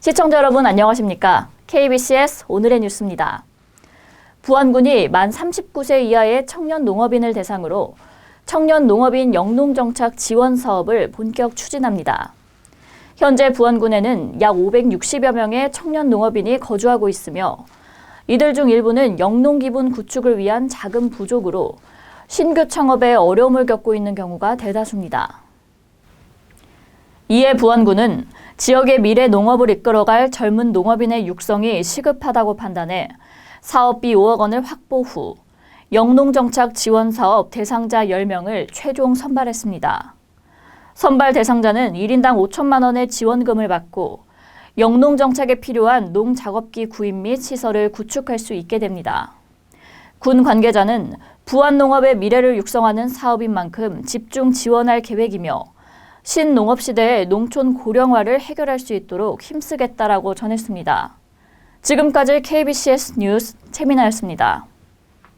시청자 여러분 안녕하십니까? KBCS 오늘의 뉴스입니다. 부안군이 만 39세 이하의 청년 농업인을 대상으로 청년 농업인 영농 정착 지원 사업을 본격 추진합니다. 현재 부안군에는 약 560여 명의 청년 농업인이 거주하고 있으며 이들 중 일부는 영농 기분 구축을 위한 자금 부족으로 신규 창업에 어려움을 겪고 있는 경우가 대다수입니다. 이에 부안군은 지역의 미래 농업을 이끌어갈 젊은 농업인의 육성이 시급하다고 판단해 사업비 5억 원을 확보 후 영농정착 지원 사업 대상자 10명을 최종 선발했습니다. 선발 대상자는 1인당 5천만 원의 지원금을 받고 영농 정착에 필요한 농 작업기 구입 및 시설을 구축할 수 있게 됩니다. 군 관계자는 부안 농업의 미래를 육성하는 사업인 만큼 집중 지원할 계획이며 신농업 시대의 농촌 고령화를 해결할 수 있도록 힘쓰겠다라고 전했습니다. 지금까지 KBCS 뉴스 최민아였습니다.